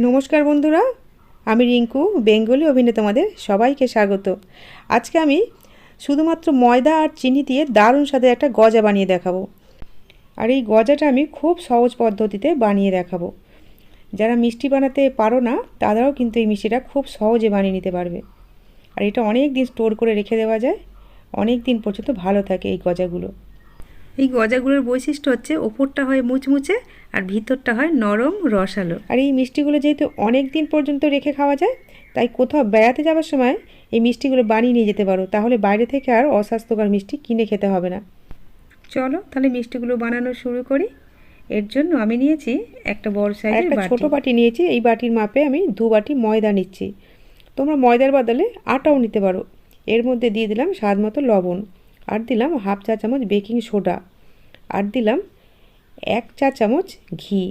নমস্কার বন্ধুরা, আমি রিঙ্কু, বেঙ্গলি অভিনয় তোমাদের সবাইকে স্বাগত। আজকে আমি শুধুমাত্র ময়দা আর চিনি দিয়ে দারুণ স্বাদের একটা গজা বানিয়ে দেখাবো। আর এই গজাটা আমি খুব সহজ পদ্ধতিতে বানিয়ে দেখাবো। যারা মিষ্টি বানাতে পারো না, তারাও কিন্তু এই মিষ্টিটা খুব সহজে বানিয়ে নিতে পারবে। আর এটা অনেক দিন স্টোর করে রেখে দেওয়া যায়, অনেক দিন পর্যন্ত ভালো থাকে এই গজাগুলো। এই গজাগুলোর বৈশিষ্ট্য হচ্ছে ওপরটা হয় মুচমুচে আর ভিতরটা হয় নরম রসালো। আর এই মিষ্টিগুলো যেহেতু অনেক দিন পর্যন্ত রেখে খাওয়া যায় তাই কোথাও বেড়াতে যাওয়ার সময় এই মিষ্টিগুলো বানিয়ে নিয়ে যেতে পারো। তাহলে বাইরে থেকে আর অস্বাস্থ্যকর মিষ্টি কিনে খেতে হবে না। চলো তাহলে মিষ্টিগুলো বানানো শুরু করি। এর জন্য আমি নিয়েছি একটা বড় সাইজের একটা ছোট বাটি নিয়েছি। এই বাটির মাপে আমি দু বাটি ময়দা নিচ্ছি। তোমরা ময়দার বদলে আটাও নিতে পারো। এর মধ্যে দিয়ে দিলাম স্বাদ মতো লবণ। আর দিলাম হাফ চা চামচ বেকিং সোডা। আর দিলাম এক চা চামচ ঘি।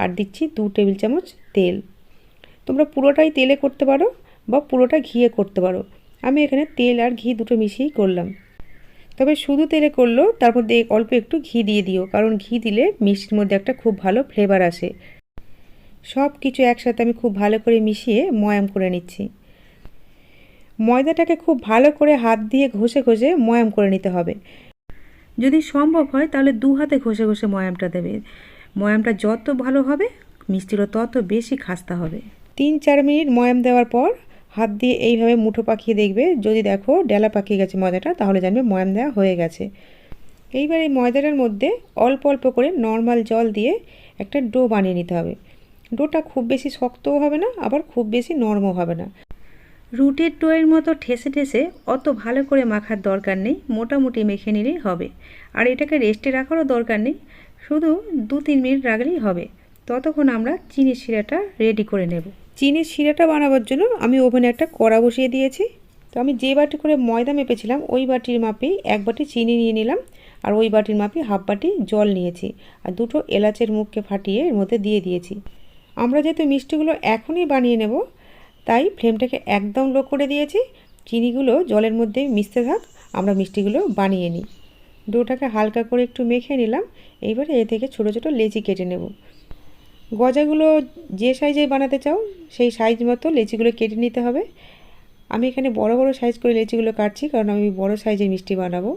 আর দিচ্ছি দু টেবিল চামচ তেল। তোমরা পুরোটাই তেলে করতে পারো বা পুরোটা ঘিয়ে করতে পারো। আমি এখানে তেল আর ঘি দুটো মিশিয়েই করলাম। তবে শুধু তেলে করলেও তার মধ্যে অল্প একটু ঘি দিয়ে দিও, কারণ ঘি দিলে মিষ্টির মধ্যে একটা খুব ভালো ফ্লেভার আসে। সব কিছু একসাথে আমি খুব ভালো করে মিশিয়ে ময়াম করে নিচ্ছি। ময়দাটাকে খুব ভালো করে হাত দিয়ে ঘষে ঘষে ময়াম করে নিতে হবে। যদি সম্ভব হয়, তাহলে দু হাতে ঘষে ঘষে ময়ামটা দেবে। ময়ামটা যত ভালো হবে মিষ্টিগুলো তত বেশি খাস্তা হবে। তিন চার মিনিট ময়াম দেওয়ার পর হাত দিয়ে এইভাবে মুঠো পাকিয়ে দেখবে। যদি দেখো ডেলা পাকিয়ে গেছে ময়দাটা, তাহলে জানবে ময়াম দেওয়া হয়ে গেছে। এইবার এই ময়দাটার মধ্যে অল্প অল্প করে নর্মাল জল দিয়ে একটা ডো বানিয়ে নিতে হবে। ডোটা খুব বেশি শক্তও হবে না, আবার খুব বেশি নরমও হবে না। রুটির ডোয়ের মতো ঠেসে ঠেসে অত ভালো করে মাখার দরকার নেই, মোটামুটি মেখে নিলেই হবে। আর এটাকে রেস্টে রাখারও দরকার নেই, শুধু দু তিন মিনিট রাখলেই হবে। ততক্ষণ আমরা চিনির শিরাটা রেডি করে নেব। চিনির শিরাটা বানাবার জন্য আমি ওভেনে একটা কড়া বসিয়ে দিয়েছি। তো আমি যে বাটি করে ময়দা মেপেছিলাম, ওই বাটির মাপেই এক বাটি চিনি নিয়ে নিলাম আর ওই বাটির মাপে হাফ বাটি জল নিয়েছি আর দুটো এলাচের মুখকে ফাটিয়ে এর মধ্যে দিয়ে দিয়েছি। আমরা যেহেতু মিষ্টিগুলো এখনই বানিয়ে নেব তাই ফ্লেমটাকে একদম লো করে দিয়েছি। চিনিগুলো জলের মধ্যে মিশতে থাক, আমরা মিষ্টিগুলো বানিয়ে নিই। ডোটাকে হালকা করে একটু মেখে নিলাম। এইবারে এ থেকে ছোটো ছোটো লেচি কেটে নেব। গজাগুলো যে সাইজে বানাতে চাও, সেই সাইজ মতো লেচিগুলো কেটে নিতে হবে। আমি এখানে বড় বড় সাইজ করে লেচিগুলো কাটছি, কারণ আমি বড় সাইজের মিষ্টি বানাবো।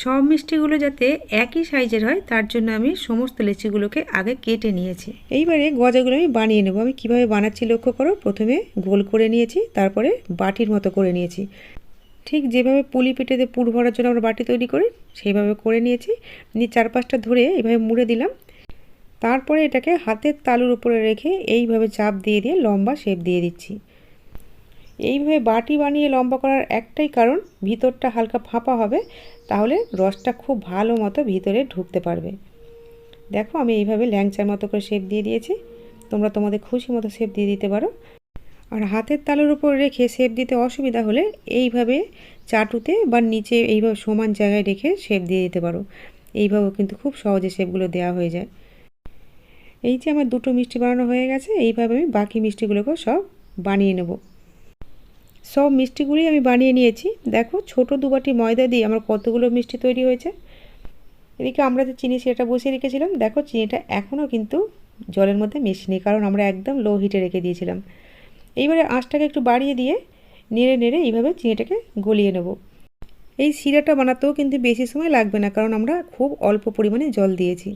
সব মিষ্টিগুলো যাতে একই সাইজের হয়, তার জন্য আমি সমস্ত লেচিগুলোকে আগে কেটে নিয়েছি। এইবারে গজাগুলো আমি বানিয়ে নেব। আমি কীভাবে বানাচ্ছি লক্ষ্য করো? প্রথমে গোল করে নিয়েছি, তারপরে বাটির মতো করে নিয়েছি। ঠিক যেভাবে পুলি পিঠেতে পুর ভরার জন্য আমরা বাটি তৈরি করি, সেইভাবে করে নিয়েছি। নিয়ে চার পাঁচটা ধরে এইভাবে মুড়ে দিলাম। তারপরে এটাকে হাতের তালুর উপরে রেখে এইভাবে চাপ দিয়ে দিয়ে লম্বা শেপ দিয়ে দিচ্ছি। এইভাবে বাটি বানিয়ে লম্বা করার একটাই কারণ, ভিতরটা হালকা ফাঁপা হবে। তাহলে রসটা খুব ভালো মতো ভিতরে ঢুকতে পারবে। দেখো আমি এইভাবে ল্যাংচার মতো করে শেপ দিয়ে দিয়েছি। তোমরা তোমাদের খুশি মতো শেপ দিয়ে দিতে পারো। আর হাতের তালুর উপর রেখে শেপ দিতে অসুবিধা হলে এইভাবে চাটুতে বা নিচে এইভাবে সমান জায়গায় রেখে শেপ দিয়ে দিতে পারো। এইভাবেও কিন্তু খুব সহজে শেপগুলো দেওয়া হয়ে যায়। এই যে আমার দুটো মিষ্টি বানানো হয়ে গেছে, এইভাবে আমি বাকি মিষ্টিগুলোকেও সব বানিয়ে নেব। সব মিষ্টিগুলি আমি বানিয়ে নিয়েছি। দেখো, ছোট দুবাটি ময়দা দিয়ে আমার কতগুলো মিষ্টি তৈরি হয়েছে। এদিকে আমরা যে চিনি সেটা বসিয়ে রেখেছিলাম। দেখো, চিনিটা এখনও কিন্তু জলের মধ্যে মেশেনি, কারণ আমরা একদম লো হিটে রেখে দিয়েছিলাম। এইবারে আঁচটাকে একটু বাড়িয়ে দিয়ে নেড়ে নেড়ে এইভাবে চিনিটাকে গলিয়ে নেব। এই শিরাটা বানাতেও কিন্তু বেশি সময় লাগবে না, কারণ আমরা খুব অল্প পরিমাণে জল দিয়েছি।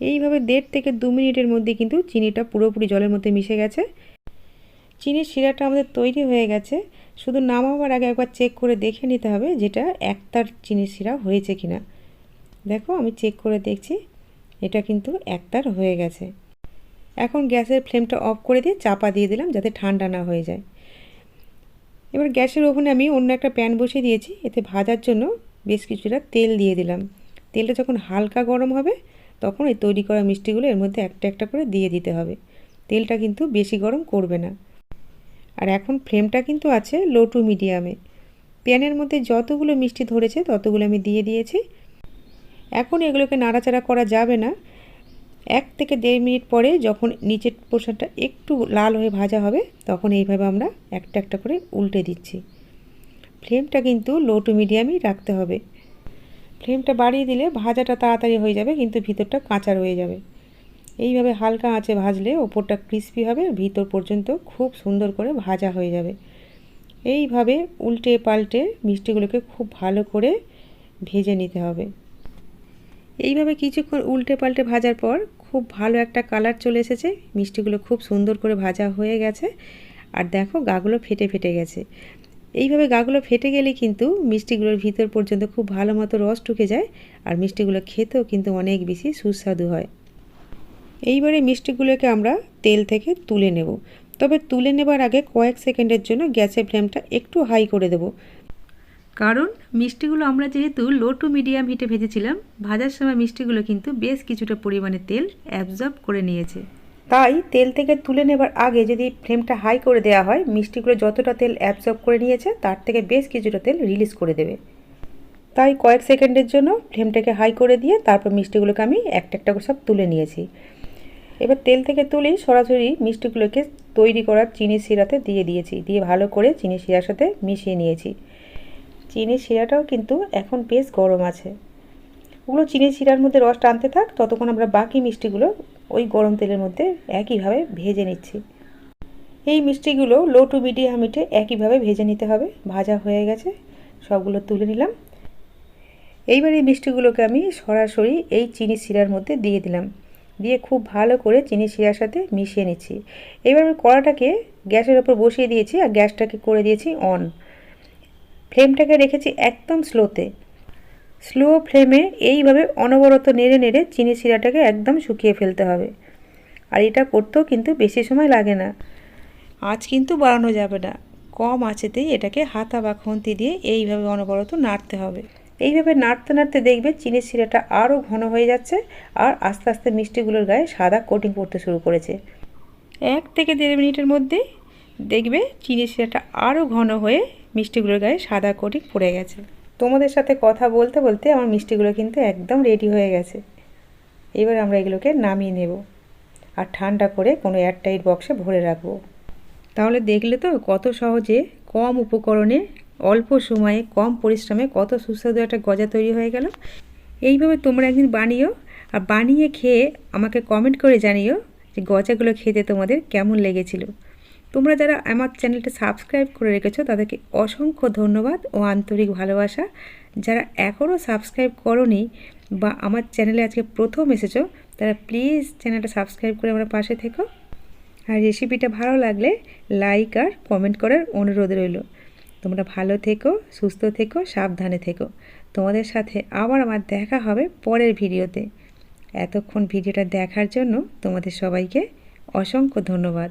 এইভাবে দেড় থেকে দু মিনিটের মধ্যে কিন্তু চিনিটা পুরোপুরি জলের মধ্যে মিশে গেছে। চিনির শিরাটা আমাদের তৈরি হয়ে গেছে। শুধু নামাবার আগে একবার চেক করে দেখে নিতে হবে যেটা একতার চিনির শিরা হয়েছে কিনা। দেখো, আমি চেক করে দেখছি, এটা কিন্তু একতার হয়ে গেছে। এখন গ্যাসের ফ্লেমটা অফ করে দিয়ে চাপা দিয়ে দিলাম যাতে ঠান্ডা না হয়ে যায়। এবার গ্যাসের ওভেনে আমি অন্য একটা প্যান বসিয়ে দিয়েছি, এতে ভাজার জন্য বেশ কিছুটা তেল দিয়ে দিলাম। তেলটা যখন হালকা গরম হবে, তখন এই তৈরি করা মিষ্টিগুলো এর মধ্যে একটা একটা করে দিয়ে দিতে হবে। তেলটা কিন্তু বেশি গরম করবে না। আর এখন ফ্লেমটা কিন্তু আছে লো টু মিডিয়ামে প্যানের মধ্যে যতগুলো মিষ্টি ধরেছে, ততগুলো আমি দিয়ে দিয়েছি। এখন এগুলোকে নাড়াচাড়া করা যাবে না। এক থেকে দেড় মিনিট পরে যখন নিচের পোর্শনটা একটু লাল হয়ে ভাজা হবে, তখন এইভাবে আমরা একটা একটা করে উল্টে দিচ্ছি। ফ্লেমটা কিন্তু লো টু মিডিয়ামই রাখতে হবে। ফ্লেমটা বাড়িয়ে দিলে ভাজাটা তাড়াতাড়ি হয়ে যাবে, কিন্তু ভিতরটা কাঁচা রয়ে যাবে। এইভাবে হালকা আঁচে ভাজলে ওপরটা ক্রিস্পি হবে ভিতর পর্যন্ত খুব সুন্দর করে ভাজা হয়ে যাবে। এইভাবে উল্টে পাল্টে মিষ্টিগুলোকে খুব ভালো করে ভেজে নিতে হবে। এইভাবে কিছুক্ষণ উল্টে পাল্টে ভাজার পর খুব ভালো একটা কালার চলে এসেছে, মিষ্টিগুলো খুব সুন্দর করে ভাজা হয়ে গেছে, আর দেখো গাগুলো ফেটে ফেটে গেছে। এইভাবে গাগুলো ফেটে গেলে কিন্তু মিষ্টিগুলোর ভিতর পর্যন্ত খুব ভালো মতো রস ঢুকে যায়, আর মিষ্টিগুলো খেতেও কিন্তু অনেক বেশি সুস্বাদু হয়। এইবারে মিষ্টিগুলোকে আমরা তেল থেকে তুলে নেব। তবে তুলে নেবার আগে কয়েক সেকেন্ডের জন্য গ্যাসের ফ্লেমটা একটু হাই করে দেব। কারণ মিষ্টিগুলো আমরা যেহেতু লো টু মিডিয়াম হিটে ভেজেছিলাম, ভাজার সময় মিষ্টিগুলো কিন্তু বেশ কিছুটা পরিমাণে তেল অ্যাবজর্ব করে নিয়েছে। তাই তেল থেকে তুলে নেবার আগে যদি ফ্লেমটা হাই করে দেওয়া হয়, মিষ্টিগুলো যতটা তেল অ্যাবজর্ব করে নিয়েছে, তার থেকে বেশ কিছুটা তেল রিলিজ করে দেবে। তাই কয়েক সেকেন্ডের জন্য ফ্লেমটাকে হাই করে দিয়ে তারপর মিষ্টিগুলোকে আমি একটা একটা করে সব তুলে নিয়েছি। এবার তেল থেকে তুলেই সরাসরি মিষ্টিগুলোকে তৈরি করার চিনি শিরাতে দিয়ে দিয়েছি। দিয়ে ভালো করে চিনি শিরার সাথে মিশিয়ে নিয়েছি। চিনি শিরাটাও কিন্তু এখন বেশ গরম আছে। ওগুলো চিনি শিরার মধ্যে রস টানতে থাক, ততক্ষণ আমরা বাকি মিষ্টিগুলো ওই গরম তেলের মধ্যে একইভাবে ভেজে নিচ্ছি। এই মিষ্টিগুলো লো টু মিডিয়াম হিটে একইভাবে ভেজে নিতে হবে। ভাজা হয়ে গেছে, সবগুলো তুলে নিলাম। এইবার এই মিষ্টিগুলোকে আমি সরাসরি এই চিনি শিরার মধ্যে দিয়ে দিলাম। দিয়ে খুব ভালো করে চিনি শিরার সাথে মিশিয়ে নিচ্ছি। এবার আমি কড়াটাকে গ্যাসের ওপর বসিয়ে দিয়েছি আর গ্যাসটাকে করে দিয়েছি অন। ফ্লেমটাকে রেখেছি একদম স্লোতে। স্লো ফ্লেমে এইভাবে অনবরত নেড়ে নেড়ে চিনি শিরাটাকে একদম শুকিয়ে ফেলতে হবে। আর এটা করতেও কিন্তু বেশি সময় লাগে না। আঁচ কিন্তু বাড়ানো যাবে না। কম আঁচেতেই এটাকে হাতা বা খুন্তি দিয়ে এইভাবে অনবরত নাড়তে হবে। এইভাবে নাড়তে নাড়তে দেখবে চিনির শিরাটা আরও ঘন হয়ে যাচ্ছে আর আস্তে আস্তে মিষ্টিগুলোর গায়ে সাদা কোটিং পড়তে শুরু করেছে। এক থেকে দেড় মিনিটের মধ্যেই দেখবে চিনির শিরাটা আরও ঘন হয়ে মিষ্টিগুলোর গায়ে সাদা কোটিং পড়ে গেছে। তোমাদের সাথে কথা বলতে বলতে আমার মিষ্টিগুলো কিন্তু একদম রেডি হয়ে গেছে। এবার আমরা এগুলোকে নামিয়ে নেব আর ঠান্ডা করে কোনো এয়ারটাইট বক্সে ভরে রাখব। তাহলে দেখলে তো কত সহজে কম উপকরণে অল্প সময়ে, কম পরিশ্রমে কত সুস্বাদু একটা গজা তৈরি হয়ে গেল। এইভাবে তোমরা একদিন বানিও আর বানিয়ে খেয়ে আমাকে কমেন্ট করে জানিও যে গজাগুলো খেতে তোমাদের কেমন লেগেছিল। তোমরা যারা আমার চ্যানেলটা সাবস্ক্রাইব করে রেখেছো, তাদেরকে অসংখ্য ধন্যবাদ ও আন্তরিক ভালোবাসা। যারা এখনও সাবস্ক্রাইব করনি বা আমার চ্যানেলে আজকে প্রথম এসেছ, তারা প্লিজ চ্যানেলটা সাবস্ক্রাইব করে আমার পাশে থেকো। আর রেসিপিটা ভালো লাগলে লাইক আর কমেন্ট করার অনুরোধ রইল। তোমরা ভালো থেকো, সুস্থ থেকো, সাবধানে থেকো। তোমাদের সাথে আবার আমার দেখা হবে পরের ভিডিওতে। এতক্ষণ ভিডিওটা দেখার জন্য তোমাদের সবাইকে অসংখ্য ধন্যবাদ।